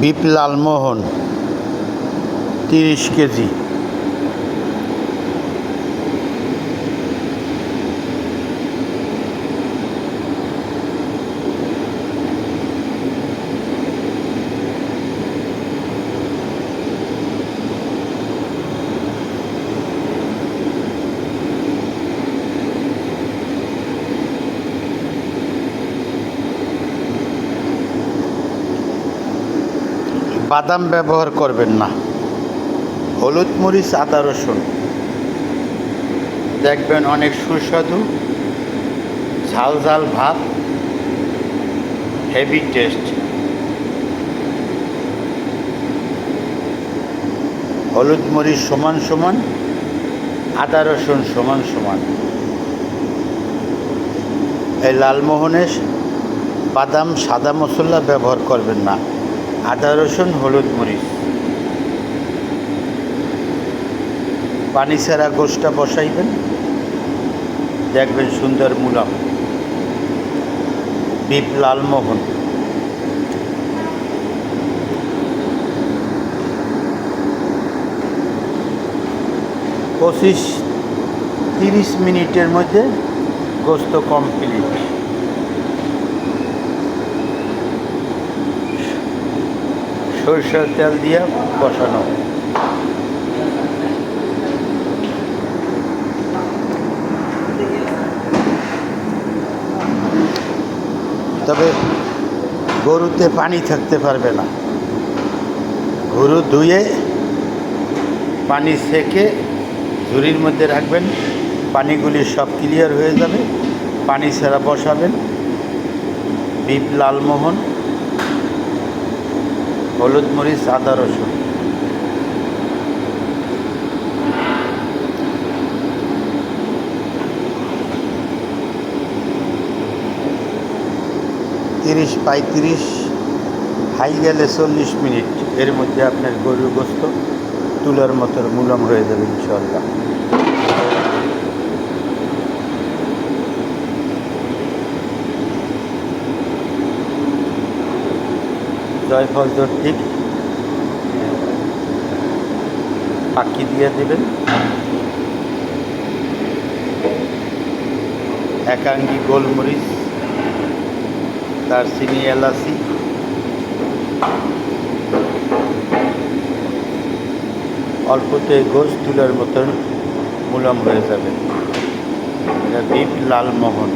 Beep Lalmohan তিরিশ KG. বাদাম ব্যবহার করবেন না। হলুদ মরিচ, আদা, রসুন। দেখবেন অনেক সুস্বাদু, ঝাল ঝাল ভাত হেভি টেস্ট হলুদ মরিচ সমান সমান, আদা, রসুন সমান সমান। এই লালমোহনের বাদাম সাদা মশলা ব্যবহার করবেন না। আদা, রসুন, হলুদ মরিচ। পানি ছাড়া গোষ্ঠটা বসাইবেন। দেখবেন সুন্দর মুলাম বিপ লালমোহন। পঁচিশ, তিরিশ মিনিটের মধ্যে গোস্ত কমপ্লিট। সরষের তেল দিয়ে বসানো। তবে গরুতে পানি থাকতে পারবে না। গরু ধুয়ে পানি সেকে ঝুড়ির মধ্যে রাখবেন। পানিগুলি সব ক্লিয়ার হয়ে যাবে। পানি ছাড়া বসাবেন। বিপ লালমোহন হলুদ মরিচ, আদা, রসুন। তিরিশ পঁয়ত্রিশ, হাই গেলে চল্লিশ মিনিট। এর মধ্যে আপনার গরুর গোস্ত তুলার মতো মুলাম হয়ে যাবে ইনশাল্লাহ জয়ফল ঠিক পাকি দিয়ে দেবেন। একাঙ্গি গোলমরিচ, দারচিনি, এলাচি। অল্পতে গোস তুলার মতন মুলাম হয়ে যাবে। এটা লালমোহন